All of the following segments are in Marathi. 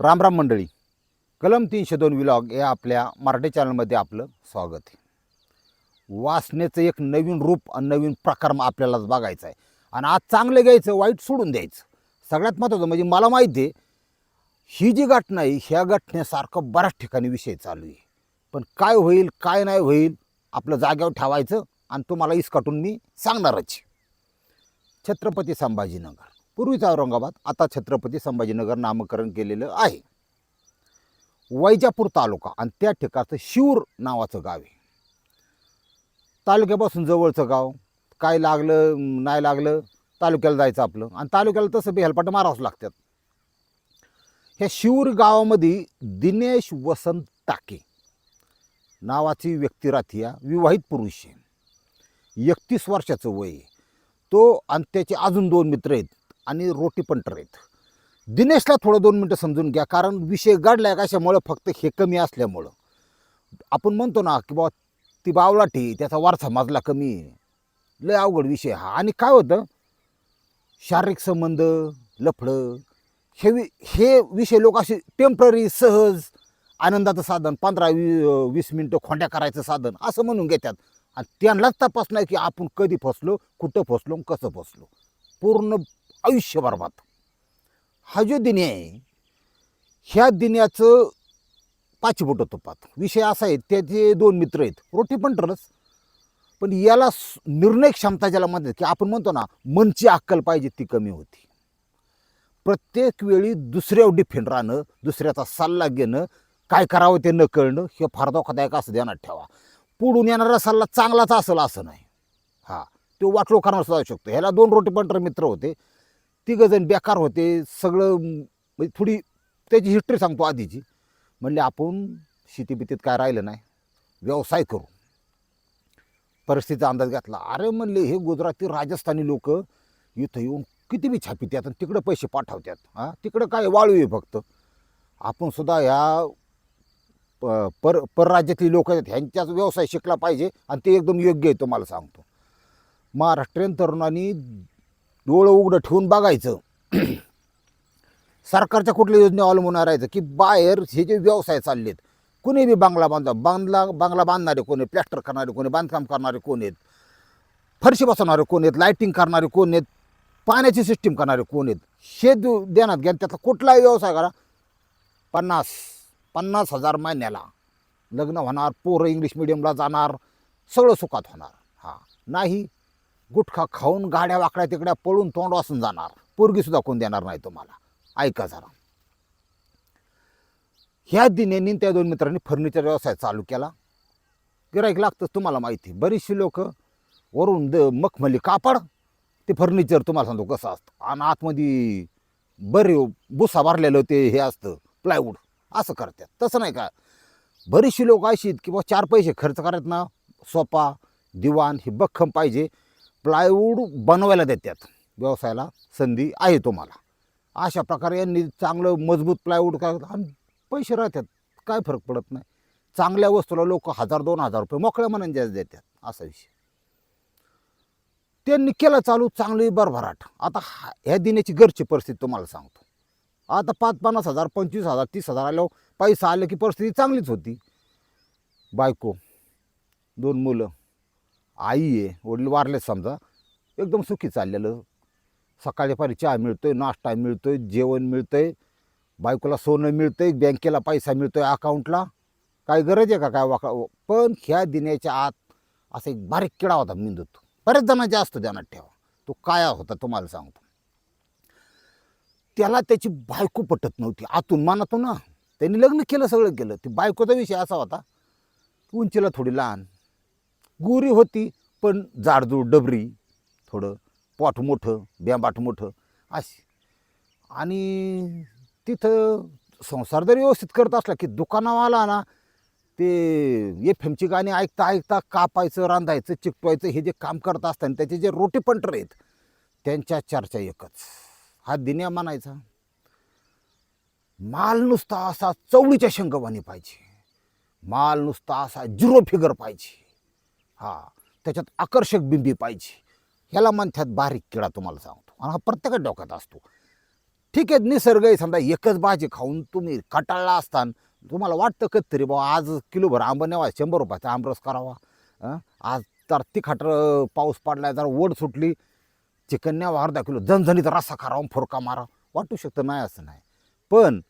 राम राम मंडळी. कलम तीनशे दोन विलॉग या आपल्या मराठी चॅनलमध्ये आपलं स्वागत आहे. वासनेचं एक नवीन रूप आणि नवीन प्रकार आपल्याला बघायचा आहे. आणि आज चांगलं घ्यायचं वाईट सोडून द्यायचं. सगळ्यात महत्त्वाचं म्हणजे मला माहिती आहे ही जी घटना आहे ह्या घटनेसारखं बऱ्याच ठिकाणी विषय चालू आहे. पण काय होईल काय नाही होईल आपलं जाग्यावर ठेवायचं आणि तुम्हाला इसकाटून मी सांगणारच छत्रपती संभाजीनगर. पूर्वीचा औरंगाबाद आता छत्रपती संभाजीनगर नामकरण केलेलं आहे. वैजापूर तालुका आणि त्या ठिकाणचं शिवूर नावाचं गाव आहे. तालुक्यापासून जवळचं गाव काय लागलं नाही लागलं तालुक्याला जायचं आपलं आणि तालुक्याला तसं बी हेलपाट मारावंच लागतात. ह्या शिवूर गावामध्ये दिनेश वसंत टाके नावाची व्यक्ती राहते या विवाहित पुरुष आहे. एकतीस वर्षाचं वय आहे. तो आणि त्याचे अजून दोन मित्र आहेत. आणि रोटी पंटर आहेत दिनेशला थोडं दोन मिनटं समजून घ्या कारण विषय गाडलाय कशामुळं फक्त हे कमी असल्यामुळं. आपण म्हणतो ना की बाबा ती बावलाठी त्याचा वारसा माजला कमी लय अवघड विषय हा. आणि काय होतं? शारीरिक संबंध लफडं हे वि हे विषय लोक असे टेंपररी सहज आनंदाचं साधन पंधरा वी वीस मिनटं खोंड्या करायचं साधन असं म्हणून घेतात. आणि त्यांनाच तपास नाही की आपण कधी फसलो कुठं फसलो आणि कसं फसलो. पूर्ण आयुष्य बरबाद हा जो दिने आहे ह्या दिन्याचं पाचीबोट तुपात. विषय असा आहे त्याचे दोन मित्र आहेत रोटी पण टरच पण याला निर्णय क्षमता ज्याला म्हणतात की आपण म्हणतो ना मनची अक्कल पाहिजे ती कमी होती. प्रत्येक वेळी दुसऱ्यावर डिफेंड राहणं दुसऱ्याचा सल्ला घेणं काय करावं ते न कळणं हे फार धोकादायक असं ध्यानात ठेवा. पुढून येणारा सल्ला चांगलाच असेल असं नाही. हा तो वाटलो करणार सुद्धा शकतो. ह्याला दोन रोटी पंटर मित्र होते. तिघंजण बेकार होते सगळं म्हणजे थोडी त्याची हिस्ट्री सांगतो आधीची. म्हणले आपण शेतीबितीत काय राहिलं नाही व्यवसाय करू. परिस्थितीचा अंदाज घेतला. अरे म्हणले हे गुजराती राजस्थानी लोक इथं येऊन किती बी छापित्यात आणि तिकडं पैसे पाठवतात. हां तिकडं काय वाळू आहे फक्त. आपण सुद्धा ह्या प- पर परराज्यातली लोक आहेत ह्यांच्याच व्यवसाय शिकला पाहिजे आणि ते एकदम योग्य आहे तुम्हाला सांगतो. महाराष्ट्रीयन तरुणांनी डोळं उघडं ठेवून बघायचं. सरकारच्या कुठल्या योजना अवलंबून राहायचं? की बाहेर हे जे व्यवसाय चाललेत कुणी बी बांगला बांधा बांधला बांगला बांधणारे कोण आहेत? प्लॅस्टर करणारे कोण आहेत? बांधकाम करणारे कोण आहेत? फरशी बसवणारे कोण आहेत? लाईटिंग करणारे कोण आहेत? पाण्याची सिस्टीम करणारे कोण आहेत? हे दु- देण्यात घ्या त्यातला कुठलाही व्यवसाय करा. पन्नास पन्नास हजार महिन्याला लग्न होणार पोरं इंग्लिश मिडियमला जाणार सगळं सुखात होणार. हां. नाही गुटखा खाऊन गाड्या वाकड्या तिकड्या पळून तोंड वासून जाणार. पोरगीसुद्धा कोण देणार नाही तुम्हाला. ऐका जरा. ह्या दिनेनी त्या दोन मित्रांनी फर्निचर व्यवसाय चालू केला. गिराईक लागतंच तुम्हाला माहिती. बरीचशी लोक वरून द मखमली कापड ते फर्निचर तुम्हाला सांगतो कसं असतं. आणि आतमध्ये बरे भुसा भरलेलं ते हे असतं प्लायवूड असं करतात. तसं नाही का? बरीचशी लोक अशी की बा चार पैसे खर्च करत ना. सोपा दिवाण हे बख्खम पाहिजे. प्लायवूड बनवायला देतात. व्यवसायाला संधी आहे तुम्हाला. अशा प्रकारे यांनी चांगलं मजबूत प्लायवूड काय आणि पैसे राहतात. काय फरक पडत नाही. चांगल्या वस्तूला लोक हजार दोन हजार रुपये मोकळ्या मनाने जास्त देतात. असा विषय. त्यांनी केलं चालू चांगली भरभराट. आता हा- ह्या दिनाची घरची परिस्थिती तुम्हाला सांगतो. आता पाच पन्नास हजार पंचवीस हजार तीस हजार आल्यावर पैसा आलं की परिस्थिती चांगलीच होती. बायको दोन मुलं आई आहे वडील वारले समजा. एकदम सुखी चाललेलं. सकाळी पारी चहा मिळतोय नाश्ता मिळतोय जेवण मिळतंय बायकोला सोनं मिळतंय बँकेला पैसा मिळतोय अकाउंटला काय गरज आहे का काय वाका? पण ह्या दिन्याच्या आत असा एक बारीक किडा होता मेंदूत. बऱ्याच जणांच्या असतो ध्यानात ठेवा. तो काय होता तुम्हाला सांगतो. त्याला त्याची बायको पटत नव्हती. आतून मानातून ना त्यांनी लग्न केलं सगळं केलं. ती बायकोचा विषय असा होता. उंचीला थोडी लहान. गोरी होती पण जाडजूड डबरी थोडं पोट मोठं बॅम्बाट मोठं अशी. आणि तिथं संसार जरी व्यवस्थित करत असला की दुकानावाला ना ते एफ एमची गाणी ऐकता ऐकता कापायचं रांधायचं चिकटवायचं हे जे काम करत असताना त्याचे जे रोटी पंटर आहेत त्यांच्या चर्चा एकच. हा दिन्या मानायचा माल नुसता असा चवळीच्या शेंगवानी पाहिजे. माल नुसता असा झिरो फिगर पाहिजे. हा त्याच्यात आकर्षक बिंबी पाहिजे. ह्याला म्हणतात बारीक किडा तुम्हाला सांगतो. आणि हा प्रत्येक डोक्यात असतो. ठीक आहे निसर्ग आहे समजा एकच भाजी खाऊन तुम्ही कटाळला असतान तुम्हाला वाटतं कधी तरी बाबा आज किलोभर आंब नेवा शंभर रुपयाचा आमरस करावा. आज तर तिखट पाऊस पडला जरा ओढ सुटली. चिकन न्यावा अर्धा किलो झणझणीत रस्सा करावा फुरका मारा. वाटू शकतं नाही असं नाही. पण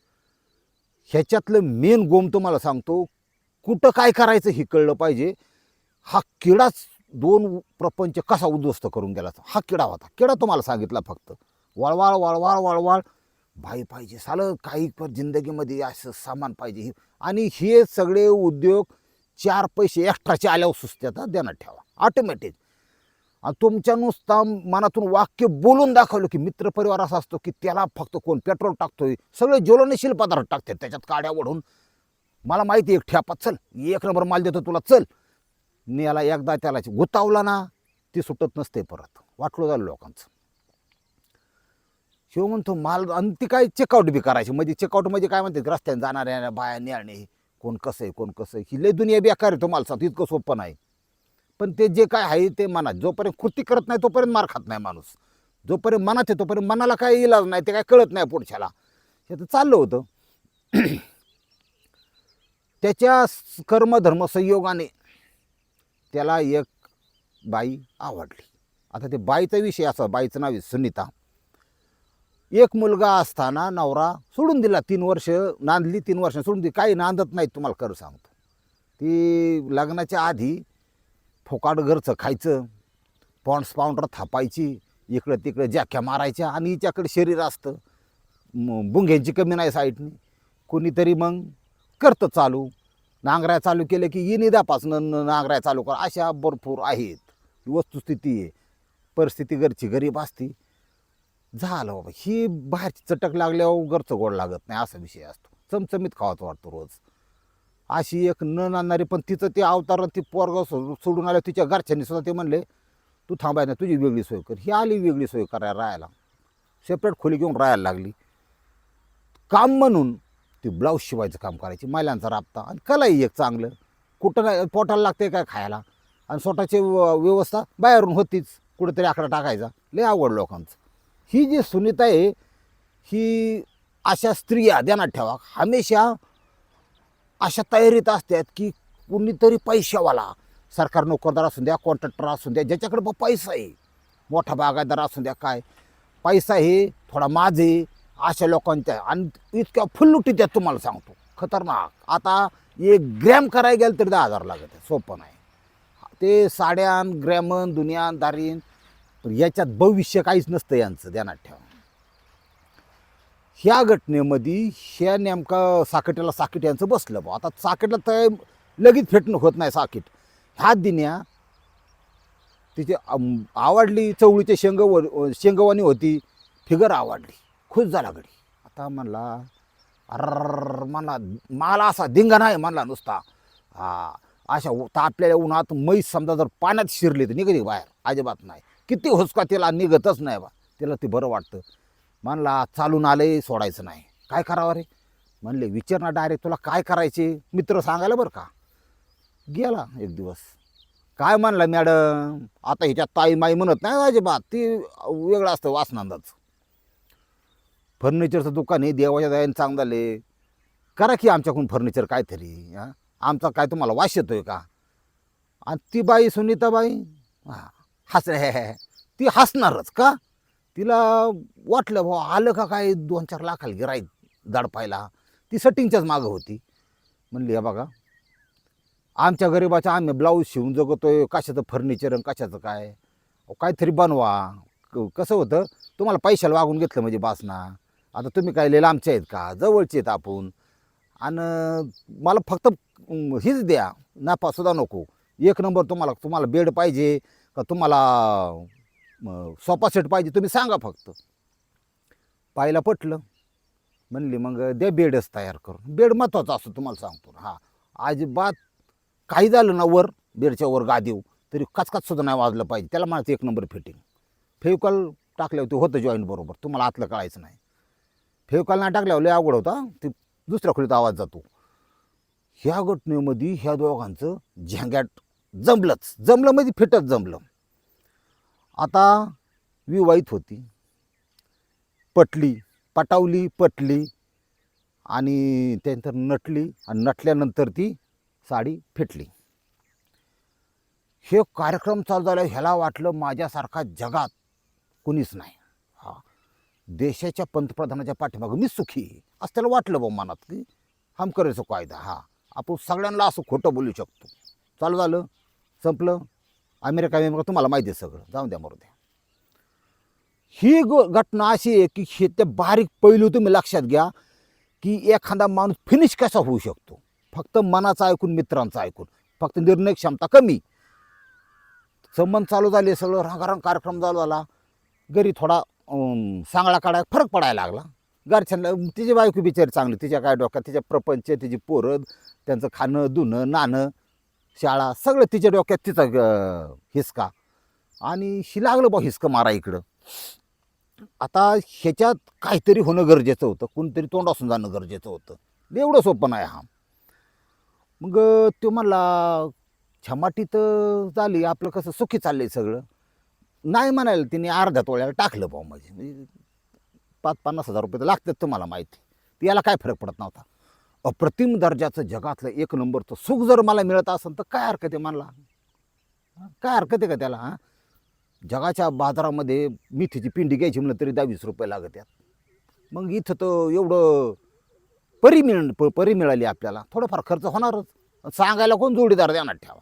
ह्याच्यातलं मेन गोम तुम्हाला सांगतो कुठं काय करायचं हे कळलं पाहिजे. हा किडाच दोन प्रपंच कसा उद्ध्वस्त करून गेला हा किडा होता. किडा तुम्हाला सांगितला फक्त. वळवाळ वळवाळ वळवाळ. बाई पाहिजे सालं काही पण जिंदगीमध्ये असं सामान पाहिजे. हे- आणि हे सगळे उद्योग चार पैसे एक्स्ट्राचे आल्यावर सुस्त्याचा देण्यात ठेवा. ऑटोमॅटिक आणि तुमच्या नुसता मनातून वाक्य बोलून दाखवलं की मित्रपरिवार असा असतो की त्याला फक्त कोण पेट्रोल टाकतोय सगळे ज्वलनशील पदार्थ टाकतात त्याच्यात काड्या ओढून. मला माहिती एक ठ्यापात चल. एक नंबर माल देतो तुला चल. याला एकदा त्याला गुतावला ना ती सुटत नसते परत. वाटलं झालं लोकांचं. शिव म्हणतो माल आणि ती काय चेकआउट बी करायची? म्हणजे चेकआउट म्हणजे काय म्हणते रस्त्याने जाणाऱ्या बाया नेणे कोण कसं आहे कोण कसं आहे? ही लय दुनिया बेकार आहे तुम्हाला सांगतो इतकं सोपं नाही. पण ते जे काय आहे ते मनात जोपर्यंत कृती करत नाही तोपर्यंत मार खात नाही माणूस. जोपर्यंत मनात आहे तोपर्यंत मनाला काय इलाज नाही ते काय कळत नाही पुढच्याला. हे तर चाललं होतं. त्याच्या कर्मधर्म संयोगाने त्याला एक बाई आवडली. आता ते बाईचा विषय असा बाईचं नाव आहे सुनीता. एक मुलगा असताना नवरा सोडून दिला तीन वर्ष नांदली तीन वर्ष सोडून दिली. काही नांदत नाही तुम्हाला खरं सांगतो. ती लग्नाच्या आधी फोकाट घरचं खायचं पॉन्ड्स पाऊंडर थापायची इकडं तिकडं जॅक्या मारायच्या आणि हिच्याकडे शरीर असतं. बुंग्यांची कमी नाही साईडनी. कोणीतरी मग करतं चालू. नांगराय चालू केलं की इनिदापासून नांगराय चालू कर. अशा भरपूर आहेत. वस्तुस्थिती आहे. परिस्थिती घरची गरीब असती. झालं बाबा. ही बाहेरची चटक लागल्यावर घरचं गोड लागत नाही. असा विषय असतो. चमचमीत खावाचं वाटतो रोज. अशी एक न आणणारी पण तिचं ते अवतार ती पोरग सोडून आलं तिच्या घरच्यांनी सुद्धा ते म्हणले तू थांबाय ना तुझी वेगळी सोय कर. ही आली वेगळी सोय करायला राहायला. सेपरेट खोली घेऊन राहायला लागली. काम म्हणून ती ब्लाऊज शिवायचं काम करायची महिलांचा राबता आणि कलाही एक चांगलं. कुठं नाही पोटाला लागते काय खायला? आणि स्वतःची व- व्यवस्था बाहेरून होतीच कुठेतरी आकडा टाकायचा. लय आवड लोकांचं. ही जी सुनीता आहे ही अशा स्त्रिया ध्यानात ठेवा. हमेशा अशा तयारीत असतात की कुणीतरी पैशावाला सरकार नोकरदार असू द्या कॉन्ट्रॅक्टर असू द्या ज्याच्याकडे पैसा आहे. मोठा बागायतदार असू द्या काय? पैसा हे थोडा माझे अशा लोकांच्या आणि इतक्या फुल्लुटी त्यात तुम्हाला सांगतो. खतरनाक. आता एक ग्रॅम करायला गेलं तरी दहा हजार लागत आहे. सोपं नाही. ते साड्यान ग्रॅमन दुनियान दारीन याच्यात भविष्य काहीच नसतं यांचं ध्यानात ठेवा. ह्या घटनेमध्ये ह्या नेमका साकेट्याला साकीट यांचं बसलं बा आता साकेटला तर लगेच फेटणं होत नाही साकीट. ह्या दिन्या तिची आवडली चवळीचे शेंग शेंगवानी होती फिगर आवडली. खुश झाला गडी आता म्हणला अर म्हणला मला असा धिंगा नाही म्हणला नुसता. हा अशा उ- तापलेल्या उन्हात म्हैस समजा जर पाण्यात शिरली तर निघते बाहेर अजिबात नाही. किती हुसका तिला निघतच नाही बा. तिला ते बरं वाटतं. म्हणला चालून आले सोडायचं नाही. काय करावं रे? म्हणले विचार ना डायरेक्ट तुला काय करायचे? मित्र सांगायला बरं का? गेला एक दिवस. काय म्हणला मॅडम? आता ह्याच्यात ताई माई म्हणत नाही अजिबात. ती वेगळं असतं वासनांदाचं. फर्निचरचं दुकान आहे देवाच्या दयाने चांगलं झाले करा की आमच्याकडून फर्निचर काय तरी हां? आमचा काय तुम्हाला वास येतो आहे का? आणि ती बाई सुनीताबाई हां हस हे ती हसणारच का? तिला वाटलं भाऊ आलं का काय दोन चार लाखाला गिराईक दडपायला ती सटिंगच्याच मागं होती. म्हणली हे बघा आमच्या गरिबाच्या आम्ही ब्लाऊज शिवून जगतोय कशाचं फर्निचर आणि कशाचं काय? अहो, काहीतरी बनवा. क- कसं होतं तुम्हाला पैशाला वागून घेतलं म्हणजे बासना आता तुम्ही काय लिहिलं? आमचे आहेत का? जवळचे आहेत आपण. आणि मला फक्त हीच द्या. नापासुद्धा नको. एक नंबर तुम्हाला तुम्हाला बेड पाहिजे का तुम्हाला म, सोफा सेट पाहिजे तुम्ही सांगा फक्त. पाहिला पटलं. म्हणली मग द्या बेडच तयार करून. बेड महत्त्वाचा असतो तुम्हाला सांगतो. हां. अजिबात काही झालं ना वर बेडच्या वर गादीव तरी कचकचसुद्धा नाही वाजलं पाहिजे. त्याला म्हणायचं एक नंबर फिटिंग फेविकॉल टाकल्यावर ते होतं जॉईंट बरोबर. तुम्हाला आतलं कळायचं नाही. फेविकॉल नाही टाकल्यावर लय अवघड होता ते दुसऱ्या खोलीत आवाज जातो. ह्या घटनेमध्ये ह्या दोघांचं झेंग्याट जमलंच जमलं म्हणजे फिटच जमलं. आता विवाहित होती. पटली पटावली पटली आणि त्यानंतर नटली आणि नटल्यानंतर ती साडी फिटली. हे कार्यक्रम चालू झाला ह्याला वाटलं माझ्यासारखा जगात कुणीच नाही. देशाच्या पंतप्रधानाच्या पाठीमागं मी सुखी. असं त्याला वाटलं बा मनात की हम करायचो कायदा हा. आपण सगळ्यांना असं खोटं बोलू शकतो. चालू झालं. संपलं. अमेरिका अमेरिका तुम्हाला माहिती आहे सगळं. जाऊन द्या मरू द्या. ही गो घटना अशी आहे की हे ते बारीक पैलू तुम्ही लक्षात घ्या की एखादा माणूस फिनिश कसा होऊ शकतो? फक्त मनाचं ऐकून मित्रांचं ऐकून. फक्त निर्णय क्षमता कमी. संबंध चालू झाले सगळं रंगारंग कार्यक्रम चालू झाला. घरी थोडा सांगळा काढायला फरक पडायला लागला. घरच्यांना तिची बायको बिचारी चांगली तिच्या काय डोक्यात तिच्या प्रपंच तिची पोरं त्यांचं खाणं धुणं नाणं शाळा सगळं तिच्या डोक्यात तिचा हिसका. आणि शी लागलं बा हिसकं मारा इकडं. आता ह्याच्यात काहीतरी होणं गरजेचं होतं. कोणतरी तोंडासून जाणं गरजेचं होतं. एवढं सोपं नाही हा. मग तो म्हणला छमाटी तर झाली. आपलं कसं सुखी चाललं आहे सगळं. नाही म्हणायला तिने अर्ध्या तोळ्याला टाकलं भाऊ म्हणजे. म्हणजे पाच पन्नास हजार रुपये तर लागतात तुम्हाला माहिती. याला काय फरक पडत नव्हता. अप्रतिम दर्जाचं जगातलं एक नंबरचं सुख जर मला मिळत असेल तर काय हरकत आहे म्हणला काय हरकत आहे का त्याला हां? जगाच्या बाजारामध्ये मिठीची पिंडी घ्यायची म्हणलं तरी दहावीस रुपये लागत आहेत मग इथं तर एवढं परी मिळ प- परी मिळाली आपल्याला. थोडंफार खर्च होणारच. सांगायला कोण जोडीदार देणार ठेवा.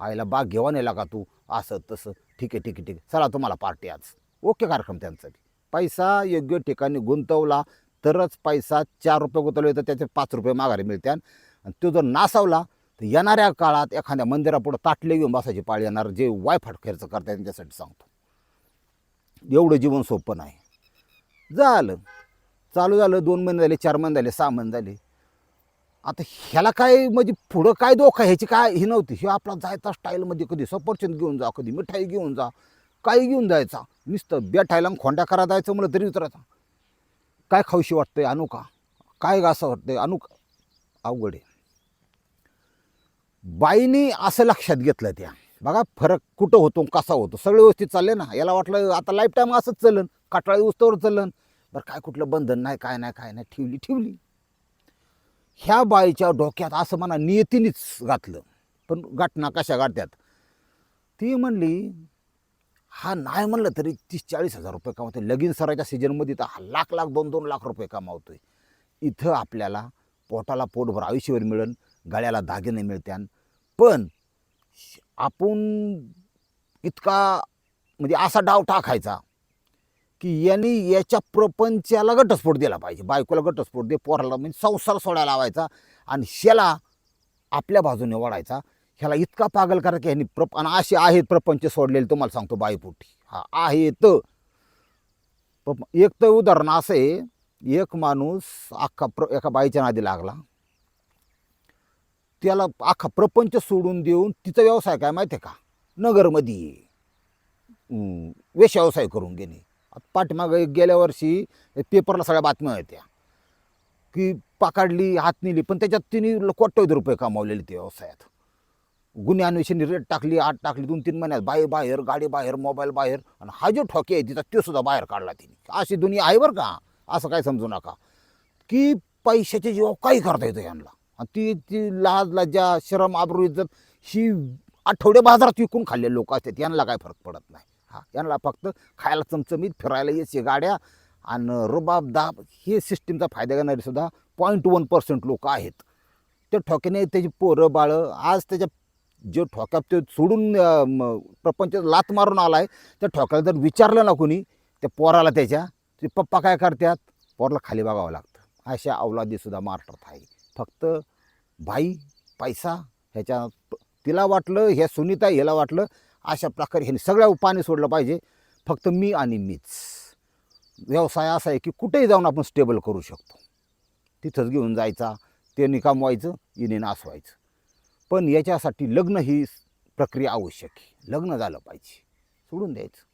आईला बाग घेवा नाही का तू. असं तसं. ठीक आहे ठीक आहे ठीक आहे. चला तुम्हाला पार्टी आज. ओके कार्यक्रम त्यांचा पैसा योग्य ठिकाणी गुंतवला तरच पैसा चार रुपये गुंतवले तर त्याचे पाच रुपये माघारी मिळते. आणि तो जर नासावला तर येणाऱ्या काळात एखाद्या मंदिरापुढं ताटले घेऊन बसायची पाळी येणार जे वायफाट खर्च करतात त्यांच्यासाठी सांगतो. एवढं जीवन सोपं नाही. झालं. चालू झालं दोन महिने झाले चार महिने झाले सहा महिने झाले. आता ह्याला काय म्हणजे पुढं काय धोका ह्याची काय ही नव्हती. हे आपला जायचा स्टाईलमध्ये कधी सफरचंद घेऊन जा कधी मिठाई घेऊन जा काही घेऊन जायचा. नुसतं बेठायला खोंड्या करा जायचं म्हणलं तरी विचारायचा काय खाऊशी वाटतंय आहे का काय असं वाटतंय आणू का अवघड आहे. बाईने असं लक्षात घेतलं त्या. बघा फरक कुठं होतो कसा होतो. सगळे व्यवस्थित चालले ना? याला वाटलं आता लाईफ टाईम असंच चलन. काटाळी उस्तवर चलन. बरं काय कुठलं बंधन नाही काय नाही काय नाही. ठेवली ठेवली. ह्या बाईच्या डोक्यात असं म्हणा नियतीनेच घातलं. पण गाठणा कशा गाठत्यात ती म्हणली हा नाही म्हणलं तरी तीस चाळीस हजार रुपये कमावते लगीन सराच्या सीजनमध्ये तर हा लाख लाख दोन दोन लाख रुपये कमावतो आहे इथं आपल्याला पोटाला पोटभर आयुष्यभर मिळेल गळ्याला दागिने मिळत्यान. पण आपण इतका म्हणजे असा डाव टाकायचा की यांनी याच्या प्रपंचाला घटस्फोट दिला पाहिजे. बायकोला घटस्फोट दे पोराला म्हणजे संसार सोडायला लावायचा आणि शेला आपल्या बाजूने वळायचा ह्याला इतका पागल करा की ह्यांनी प्रप आणि असे आहेत प्रपंच सोडलेले तुम्हाला सांगतो बायपोटी हा आहेत. प- एक तर उदाहरण असं आहे एक माणूस अख्खा प्र एका बाईच्या नादी लागला. त्याला अख्खा प्रपंच सोडून देऊन तिचा व्यवसाय काय माहिती आहे का? नगरमध्ये वेश व्यवसाय करून घेणे. पाठीमागं एक गेल्या वर्षी पेपरला सगळ्या बातम्या होत्या. की पकडली हात नेली पण त्याच्यात तिने कोट्यवधी रुपये कमावलेले त्या व्यवसायात. गुन्हे अन्वेषण रेट टाकली आठ टाकली दोन तीन महिन्यात बाई बाहेर गाडी बाहेर मोबाईल बाहेर आणि हा जो ठोके आहे तिचा तो सुद्धा बाहेर काढला तिने. अशी दुनिया आहे बरं का? असं काय समजू नका. की पैशाच्या जीवा काही करता येतं यांना आणि ती ती लाज लज्जा श्रम आबरू इज्जत ही आठवडे बाजारात विकून खाल्ले लोक असतात. यांना काय फरक पडत नाही. हा यांना फक्त खायला चमचमीत फिरायला यायचे गाड्या आणि रुबाब दाब हे सिस्टीमचा फायदा घेणारे सुद्धा पॉईंट वन पर्सेंट लोक आहेत. ते ठोक्याने त्याची पोरं बाळं आज त्याच्या जे ठोक्यात ते सोडून प्रपंच लात मारून आला आहे त्या ठोक्याला जर विचारलं ना कोणी त्या पोराला त्याच्या ते पप्पा काय करतात? पोराला खाली बघावं लागतं. अशा अवलादीसुद्धा महाराष्ट्रात आहे. फक्त बाई पैसा ह्याच्या तिला वाटलं ह्या सुनीता ह्याला वाटलं अशा प्रकारे ह्याने सगळ्या पाणी सोडलं पाहिजे. फक्त मी आणि मीच. व्यवसाय असा आहे की कुठेही जाऊन आपण स्टेबल करू शकतो. तिथंच घेऊन जायचा ते निकाम व्हायचं कमवायचं इने नासवायचं पण याच्यासाठी लग्न ही प्रक्रिया आवश्यक आहे. लग्न झालं पाहिजे. सोडून द्यायचं.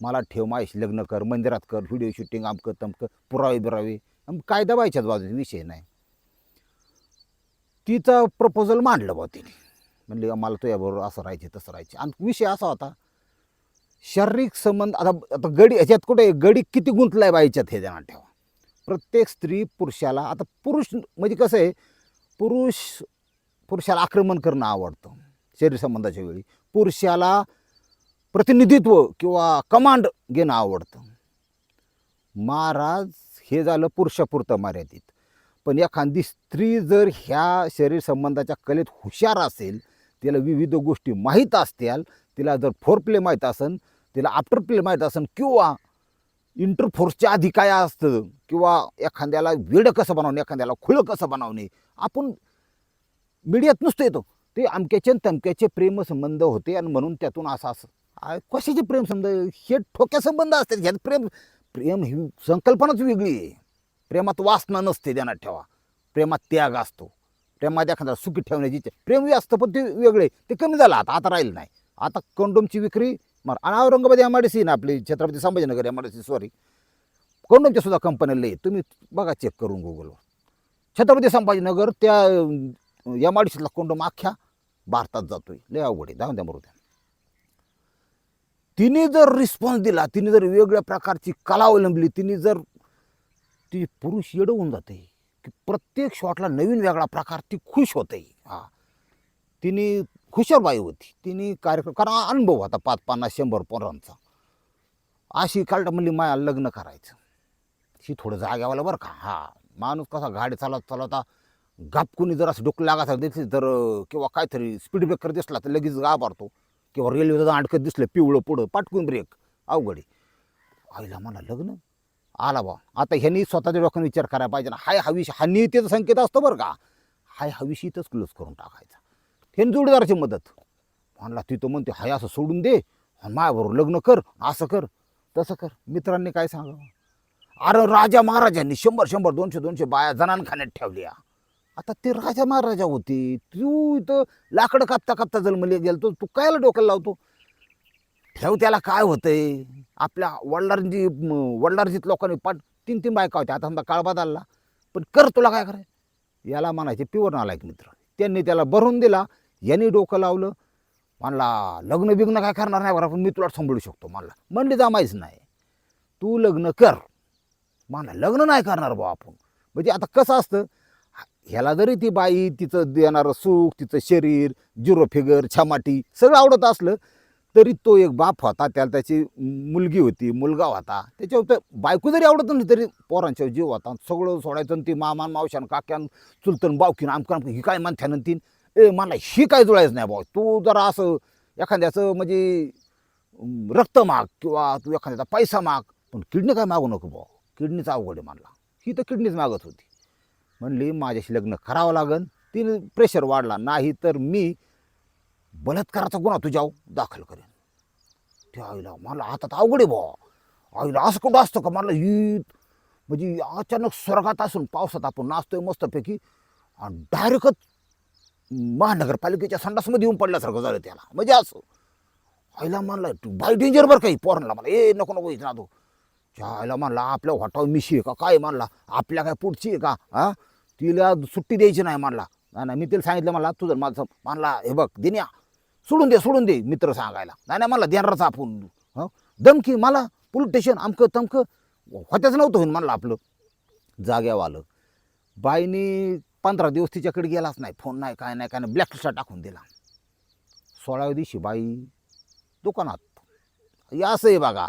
मला ठेव मायशी लग्न कर मंदिरात कर व्हिडिओ शूटिंग आमकं तमकं पुरावे बिरावे. अन काय दबायच्याच बाजूने विषय नाही. तिचं प्रपोजल मांडलं बा तिने. म्हणले मला तुझ्याबरोबर असं राहायचे तसं राहायचे आणि विषय असा होता शारीरिक संबंध आता आता गडी ह्याच्यात कुठे गडी किती गुंतला आहे बाईच्यात हे ध्यानात ठेवा प्रत्येक स्त्री पुरुषाला आता पुरुष म्हणजे कसं आहे? पुरुष पुरुषाला आक्रमण करणं आवडतं शरीर संबंधाच्या वेळी. पुरुषाला प्रतिनिधित्व किंवा कमांड घेणं आवडतं. महाराज हे झालं पुरुषापुरतं मर्यादित. पण एखादी स्त्री जर ह्या शरीर संबंधाच्या कलेत हुशार असेल तिला विविध गोष्टी माहीत असतील तिला जर फोर प्ले माहीत असेल तिला आफ्टर प्ले माहीत असेल किंवा इंटरफोर्सच्या आधी काय असतं किंवा एखाद्याला वेडं कसं बनवणे एखाद्याला खुळं कसं बनवणे आपण मीडियात नुसतं येतो. ते अमक्याचे आणि तमक्याचे प्रेमसंबंध होते आणि म्हणून त्यातून असं असं. कशाचे प्रेमसंबंध हे ठोक्या संबंध असतात. ह्यात प्रेम प्रेम ही संकल्पनाच वेगळी आहे. प्रेमात वासना नसते ध्यानात ठेवा. प्रेमात त्याग असतो. प्रेमात एखादा सुखी ठेवण्याची इच्छा. प्रेमही असतं पण ते वेगळे. ते कमी झालं. आता आता राहिलं नाही. आता कंडोमची विक्री मग आणि Aurangabad M I D C ना आपली Chhatrapati Sambhajinagar M I D C sorry कंडोमच्या सुद्धा कंपन्या लई तुम्ही बघा चेक करून गुगलवर छत्रपती संभाजीनगर त्या एम आय डी सीतला कंडोम अख्ख्या भारतात जातोय. लय अवघड आहे. जाऊन द्या मरू द्या. तिने जर रिस्पॉन्स दिला तिने जर वेगळ्या प्रकारची कला अवलंबली तिने जर ती पुरुष येडवून होऊन जाते. की प्रत्येक शॉटला नवीन वेगळा प्रकार ती खुश होते हा. तिने खुशार बाई होती. तिने कार्यक्रम कारण अनुभव होता पाच पन्नास शंभर पोरांचा. अशी कालट म्हणली माया लग्न करायचं. ही थोडं जाग्यावाला बरं का. हा. माणूस कसा गाडी चालवत चालवता गापकुनी जर असं डोकं लागायचं दिसली तर किंवा काहीतरी स्पीड ब्रेकर दिसला तर लगेच गाभारतो किंवा रेल्वेचं अडकत दिसलं पिवळं पुढं पाटकून ब्रेक अवघडी आईला म्हणा लग्न आला बा. आता ह्यांनी स्वतःच्या डोक्याने विचार करायला पाहिजे ना. हाय हवीश हा नियतीचा संकेत असतो बरं का. हाय हवीशी इथंच क्लोज करून टाकायचा. हे जोडीदाराची मदत. म्हणला ती तो म्हणते हाय असं सोडून दे. मायाबरोबर लग्न कर असं कर तसं कर. मित्रांनी काय सांगावं? अरे राजा महाराजांनी शंभर शंभर दोनशे दोनशे बाया जनानखान्यात ठेवल्या. आता ते राजा महाराजा होते. तू इथं लाकडं कापता कापता जन्मले गेलतो. तू कायला डोक्याला लावतो? ठेव त्याला काय होतंय? आपल्या वडिलांची म, लोकांनी पाठ तीन तीन बायका होत्या. आता समजा काळ बदलला. पण कर तुला काय करायचं? याला म्हणायचे प्युअर नालायक मित्र. त्यांनी त्याला भरून दिला. यांनी डोकं लावलं. म्हणला लग्न बिग्न काय करणार नाही बरं पण मी तुला सांभाळू शकतो. म्हणला म्हणली जमायच नाही. तू लग्न कर. म्हणला लग्न नाही करणार बा आपण. म्हणजे आता कसं असतं? ह्याला जरी ती बाई तिचं देणारं सुख तिचं शरीर जिरो फिगर छमाटी सगळं आवडत असलं तरी तो एक बाप होता त्याला त्याची मुलगी होती मुलगा होता. त्याच्यावर तर बायको जरी आवडत नाही तरी पोरांच्या जीव होता. सगळं सोडायचं आणि ती मामान मावशान काक्यान चुलतन बावकीन आमकान ही काय म्हणत्यानं तीन? ए मला ही काय जुळायचं नाही भाऊ. तू जरा असं एखाद्याचं म्हणजे रक्त माग किंवा तू एखाद्याचा पैसा माग. पण किडनी काय मागू नको भाऊ. किडनीचा अवघड आहे म्हणला. ही तर किडनीच मागत होती. म्हणली माझ्याशी लग्न करावं लागन. तिने प्रेशर वाढला. नाही तर मी बलात्काराचा गुन्हा तुझ्यावर दाखल करेन. त्या आईला मला आता तर अवघड आहे भाऊ आईला असं कुठं असतं का? मला ईद म्हणजे अचानक स्वर्गात असून पावसात आपण नाचतोय मस्तपैकी आणि डायरेक्टच महानगरपालिकेच्या संडासमध्ये येऊन पडल्यासारखं झालं त्याला. म्हणजे असं. आईला म्हणलं तू बाय डेंजर बरं काही पोरांना मला? ए नको नको इथं ना तू आईला म्हणला आपल्या वाटावर मिशी आहे का? काय म्हणला आपल्या काय पुढची आहे का? हा? तिला सुट्टी द्यायची नाही म्हणला. नाही नाही मी तिला सांगितलं मला तुझं माझं म्हणला हे बघ दिन्या सोडून दे सोडून दे मित्र सांगायला. नाही नाही मला देणारच आपण हं? दमकी मला पोलीस स्टेशन अमकं तमकं. होत्याच नव्हतं होईन म्हणलं आपलं. जाग्यावर आलं बाईनी पंधरा दिवस तिच्याकडे गेलाच नाही. फोन नाही काय नाही काय नाही. ब्लॅकलिस्टला टाकून दिला. सोळाव्या दिवशी बाई दुकानात. हे असं आहे बघा.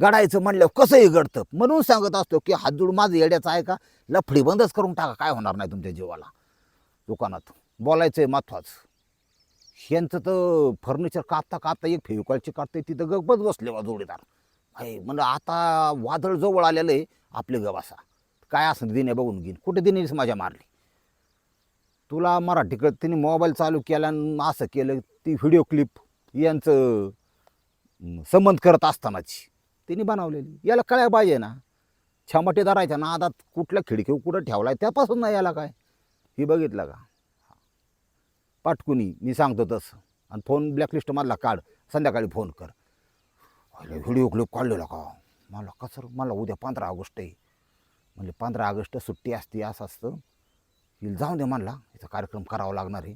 गडायचं म्हणल्यावर कसंही घडतं. म्हणून सांगत असतो की हात जोड माझं येड्याचं आहे का? लफडी बंदच करून टाका. काय होणार नाही तुमच्या जीवाला. दुकानात. बोलायचं आहे महत्वाचं. ह्यांचं तर फर्निचर कापता कापता एक फेविकॉलची काढते तिथं गगबत बसले बा जोडीदार. आहे म्हणजे आता वादळ जवळ आलेलं आहे आपले गबासा काय असं दिने बघून घेईन. कुठे दिनेच माझ्या मारली? तुला मराठीकडे तिने मोबाईल चालू केला असं केलं ती व्हिडिओ क्लिप यांचं संबंध करत असतानाची. तिने बनवलेली. याला कळायला पाहिजे ना. छामटे धरायच्या आता कुठल्या खिडकीवर कुठं ठेवलाय त्यापासून नाही याला काय? हे बघितलं का? पाठकुनी मी सांगतो तसं. आणि फोन ब्लॅकलिस्ट मारला काढ. संध्याकाळी फोन कर. अरे व्हिडिओ क्लिप काढलेला का? मला कसं मला उद्या पंधरा ऑगस्ट आहे. म्हणजे पंधरा ऑगस्ट सुट्टी असते असं असतं. हिला जाऊन दे म्हणला. याचा कार्यक्रम करावा लागणार आहे.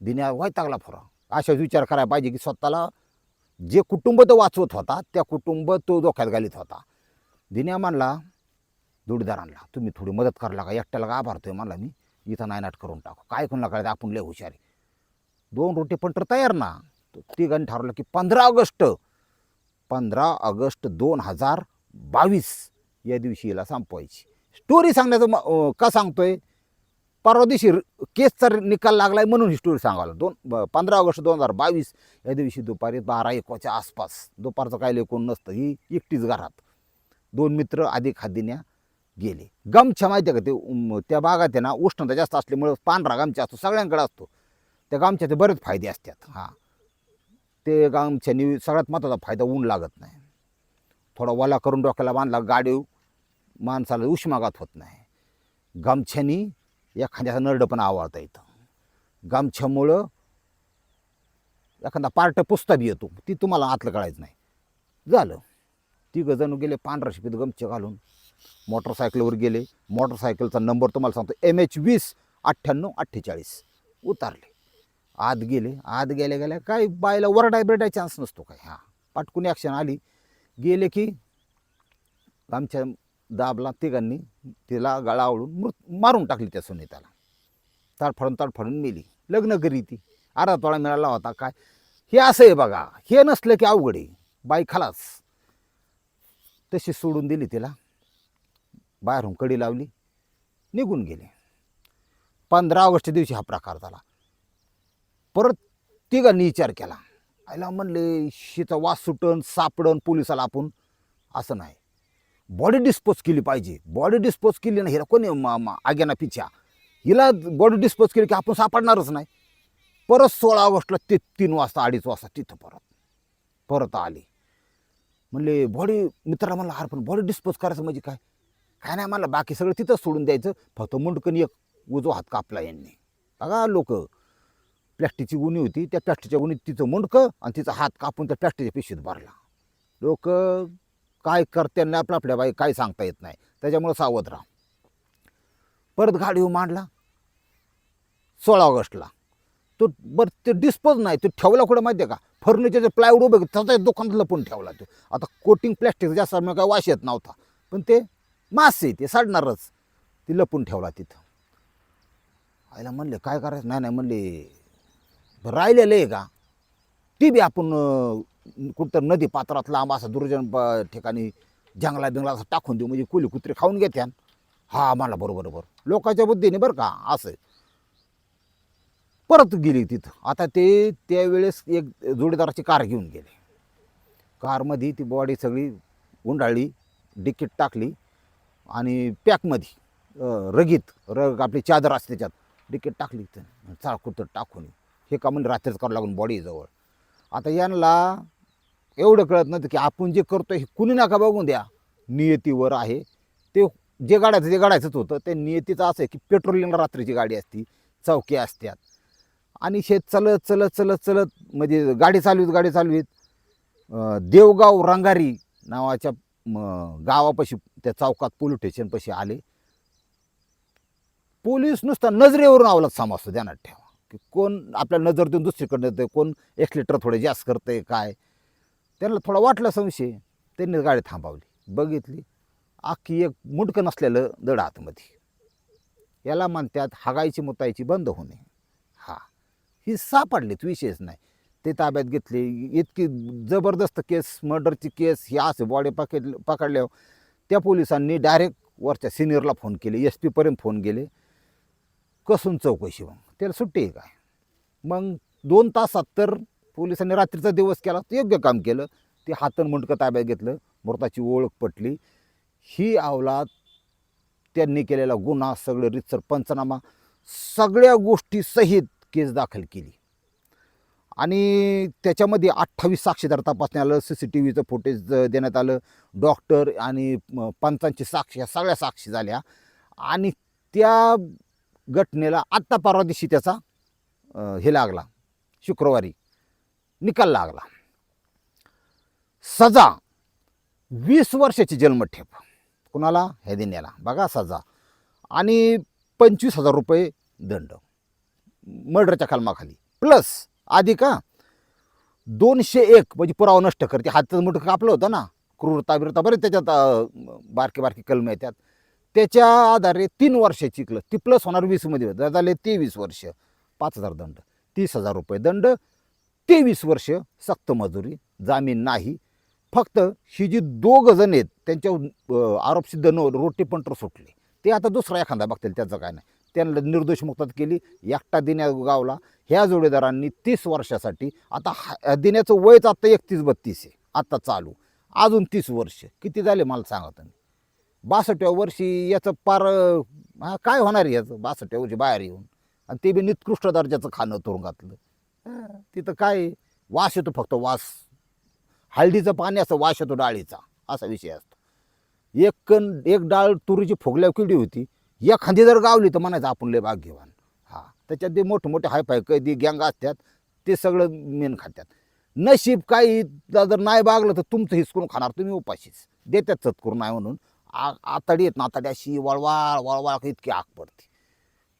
दिन्या वैतागला फोरा. अशाच विचार करायला पाहिजे की स्वतःला जे कुटुंब तो वाचवत होता त्या कुटुंब तो धोक्यात घालीत होता. दिन्या म्हणला जोडीदारांना तुम्ही थोडी मदत करायला का एकट्याला का आभारतोय म्हणला मी. इथं नायनाट करून टाकू. काय कोणाला कळतं? आपण लय हुशार आहे. दोन रोटी पण तर तयार ना. तो तिघांनी ठरवलं की पंधरा ऑगस्ट पंधरा ऑगस्ट दोन हजार बावीस या दिवशी हिला संपवायची. स्टोरी सांगण्याचं का सांगतोय? परवा दिवशी केसचा निकाल लागलाय म्हणून ही स्टोरी सांगायला दोन पंधरा ऑगस्ट दोन हजार बावीस या दिवशी दुपारी बारा एकवाच्या आसपास दुपारचं काय लय कोण नसतं ही एकटीच घरात. दोन मित्र आधी खादिन्या गेले. गमछा माहिती आहे का ते त्या भागात आहे ना उष्णता जास्त असल्यामुळं पांढरा गमछा असतो सगळ्यांकडे असतो. त्या गमछ्याचे बरेच फायदे असतात. हां. ते गमछ्यानी सगळ्यात महत्त्वाचा फायदा ऊन लागत नाही. थोडा वला करून डोक्याला बांधला गाडी माणसाला उष्माघात होत नाही. गमछ्यानी एखाद्याचा नरडपणा आवळता येतं. गमछ्यामुळं एखादा पार्ट पुसता बी येतो. ती तुम्हाला आतलं कळायचं नाही. झालं. तिघं जण गेले पांढरा शिपीत गमछे घालून. मोटरसायकलवर गेले. मोटरसायकलचा नंबर तुम्हाला सांगतो. एम एच वीस अठ्ठ्याण्णव अठ्ठेचाळीस. उतारले. आत गेले. आत गेल्या गेल्या काय बायला वरडाय बिरडाय चान्स नसतो काय हां. पाटकून ॲक्शन आली. गेले की आमच्या दाबला तिघांनी तिला गळावळून मृत मारून टाकली त्या सुनीताला. ताडफाडून ताडफाडून मेली. लग्न करी ती. अर्धा तोळा मिळाला होता काय? हे असं आहे बघा. हे नसलं की अवघड आहे. बाई खालाच तशी सोडून दिली तिला. बाहेरून कडी लावली. निघून गेले. पंधरा ऑगस्टच्या दिवशी हा प्रकार झाला. परत तिघांनी विचार केला. आईला म्हणले शिचा वास सुटन सापडन पोलिसाला आपण. असं नाही. बॉडी डिस्पोज केली पाहिजे. बॉडी डिस्पोज केली ना हिला कोणी मा आग्याना पिछ्या? हिला बॉडी डिस्पोज केली की आपण सापडणारच नाही. परत सोळा ऑगस्टला ते तीन वाजता अडीच वाजता तिथं परत. परत आली. म्हणले बॉडी मित्राला म्हणलं हार पण बॉडी डिस्पोज करायचं म्हणजे काय? काय नाही मला बाकी सगळं तिथंच सोडून द्यायचं. फक्त मुंडकन एक उजवा हात कापला यांनी. बघा लोक प्लॅस्टिकची गुणी होती त्या प्लॅस्टिकच्या गुणीत तिचं मुंडकं आणि तिचा हात कापून त्या प्लॅस्टिकच्या पिशवीत भरला. लोक काय करते ना आपल्या आपल्या बाई काय सांगता येत नाही. त्याच्यामुळं सावध राहा. परत गाडी मांडला. सोळा ऑगस्टला. तो बरं ते डिस्पोज नाही तो ठेवला कुठं माहिती आहे का? फर्निचरचे प्लायवूड उभे त्याचा दुकानात लपून ठेवला तो. आता कोटिंग प्लॅस्टिक जास्त मग काय वाश येत नव्हता. पण ते मास आहे ते सडणारच ती लपून ठेवला तिथं. आईला म्हणले काय करायचं? नाही नाही म्हणले राहिलेलं आहे का? ती बी आपण कुठं नदी पात्रात लांब असं दुर्जन ठिकाणी जंगला बिंगला असं टाकून देऊ म्हणजे कुली कुत्रे खाऊन घेत्यान हा मला बरोबर बरोबर. लोकांच्या बुद्धीने बरं का असं परत गेली तिथं. आता ते त्यावेळेस एक जोडीदाराची कार घेऊन गेले. कारमध्ये ती बॉडी सगळी गुंडाळली डिकीट टाकली आणि पॅकमध्ये रगीत रग आपली चादर असते त्याच्यात डिकीट टाकली तर चाळकुत टाकून. हे कामं रात्रीच करावं लागून बॉडीजवळ आता यांना एवढं कळत नव्हतं की आपण जे करतो हे कुणी नका बघून द्या. नियतीवर आहे. ते जे गाडायचं जे गाडायचंच होतं ते नियतीचं असं आहे की पेट्रोलिंगला रात्रीची गाडी असती चौकी असतात आणि शेत चलत चलत चलत चलत म्हणजे गाडी चालवीत गाडी चालवीत देवगाव रंगारी नावाच्या गावापाशी त्या चौकात पोलीस स्टेशनपाशी आले. पोलीस नुसता नजरेवरून आवलात समजतो ध्यानात ठेवा. की कोण आपल्या नजर देऊन दुसरीकडे येतं कोण एक्सलेटर थोडे जास्त करतंय काय? त्यांना थोडा वाटला संशय. त्यांनी गाडी थांबवली. बघितली. आखी एक मुंडकं नसलेलं दड आतमध्ये. याला म्हणतात हागायची मुतायची बंद होणे. हा. ही सापडलीत विशेष नाही. ते ताब्यात घेतले. इतकी जबरदस्त केस मर्डरची केस ही असे बॉडी पकड पकडल्यावर त्या पोलिसांनी डायरेक्ट वरच्या सिनियरला फोन केले. एस पीपर्यंत फोन केले. कसून चौकशी मग? त्याला सुट्टी आहे काय मग दोन तासात तर पोलिसांनी रात्रीचा दिवस केला योग्य काम केलं. ते हातन मुंडकं ताब्यात घेतलं मृताची ओळख पटली. ही अवलाद त्यांनी केलेला गुन्हा सगळे रितसर पंचनामा सगळ्या गोष्टी सहित केस दाखल केली. आणि त्याच्यामध्ये अठ्ठावीस साक्षीदार तपासण्यात आलं सी सी टी व्हीचं फुटेज देण्यात आलं. डॉक्टर आणि पंचांची साक्षी ह्या सगळ्या साक्षी झाल्या. आणि त्या घटनेला आत्ता परवा दिवशी त्याचा हे लागला. शुक्रवारी निकाल लागला. सजा वीस वर्षाची जन्मठेप. कुणाला? हे देण्याला बघा सजा. आणि पंचवीस हजार रुपये दंड. मर्डरच्या कलमाखाली प्लस आधी का दोनशे एक म्हणजे पुरावा नष्ट करते. हातचं मोठं कापलं होतं ना. क्रूरता बिरता बरेच त्याच्यात बारके बारके कलम येतात. त्याच्या आधारे तीन वर्ष चिकलं ती प्लस होणार वीसमध्ये. होतं झाले तेवीस वर्ष पाच हजार दंड. तीस हजार रुपये दंड तेवीस वर्ष सक्त मजुरी जामीन नाही. फक्त ही जी दोघं जण आहेत त्यांच्या आरोपसिद्ध न रोटी पंटर सुटले. ते आता दुसरा एखादा बघतील त्याचं काय नाही. त्यांना निर्दोष मुक्तात केली एकटा दिन्या गावला. ह्या जोडीदारांनी तीस वर्षासाठी आता हा- दिन्याचं वयच आता एकतीस बत्तीस आहे. आत्ता चालू. अजून तीस वर्ष. किती झाले मला सांगा तुम्ही. बासष्टव्या वर्षी याचं पार हा, काय होणार आहे याचं? बासष्टव्या वर्षी बाहेर येऊन. आणि ते बी निकृष्ट दर्जाचं खाणं तुरुंगातलं तिथं काय वास येतो फक्त वास. हळदीचं पाणी असं वास येतो डाळीचा. असा विषय असतो. एक कण एक डाळ तुरीची फुगल्या किडी होती. एखादी जर गावली तर म्हणायचं आपण लय भाग्यवान. घेवान हा त्याच्यात ते मोठे मोठे हायफाय कैदी गँग असतात. ते सगळं मेन खात्यात. नशीब काही जर नाही बागलं तर तुमचं हिसकून खाणार. तुम्ही उपाशीच. देतात करून नाही म्हणून. आ आताडी आहेत ना आताडी अशी वळवाळ वळवाळ इतकी आग पडते.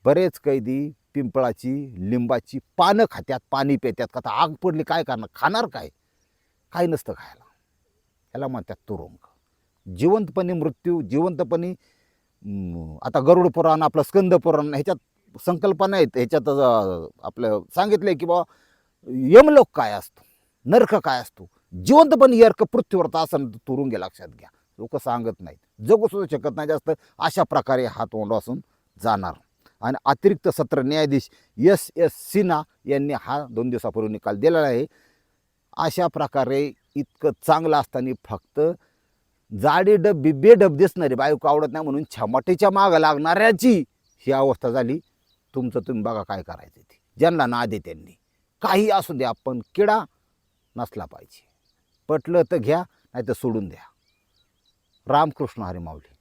बरेच कैदी पिंपळाची लिंबाची पानं खात्यात पाणी पेत्यात. का आग पडली काय करणार? खाणार काय? काय नसतं खायला. ह्याला म्हणतात तुरुंग. जिवंतपणे मृत्यू जिवंतपणे आता गरुड पुराण आपलं स्कंद पुराण ह्याच्यात संकल्पना आहेत. ह्याच्यात आपलं आपलं आहे की बाबा यमलोक काय असतो? नरक काय असतो? जिवंतपणे यर्क पृथ्वीवरचा असं तुरुंग लक्षात घ्या. लोक सांगत नाहीत. जगू सुद्धा शकत नाही. जास्त अशा प्रकारे हा तोंड असून जाणार. आणि अतिरिक्त सत्र न्यायाधीश एस एस सिन्हा यांनी हा दोन दिवसापूर्वी निकाल दिलेला आहे. अशा प्रकारे इतकं चांगलं असताना फक्त जाडी डब्बी बेडब दिसणारी बायको आवडत नाही म्हणून छमाटीच्या मागं लागणाऱ्याची ही अवस्था झाली. तुमचं तुम्ही बघा काय करायचं ते. ज्यांना ना दे त्यांनी. काही असू द्या पण किडा नसला पाहिजे. पटलं तर घ्या नाही तर सोडून द्या. रामकृष्ण हरी माऊली.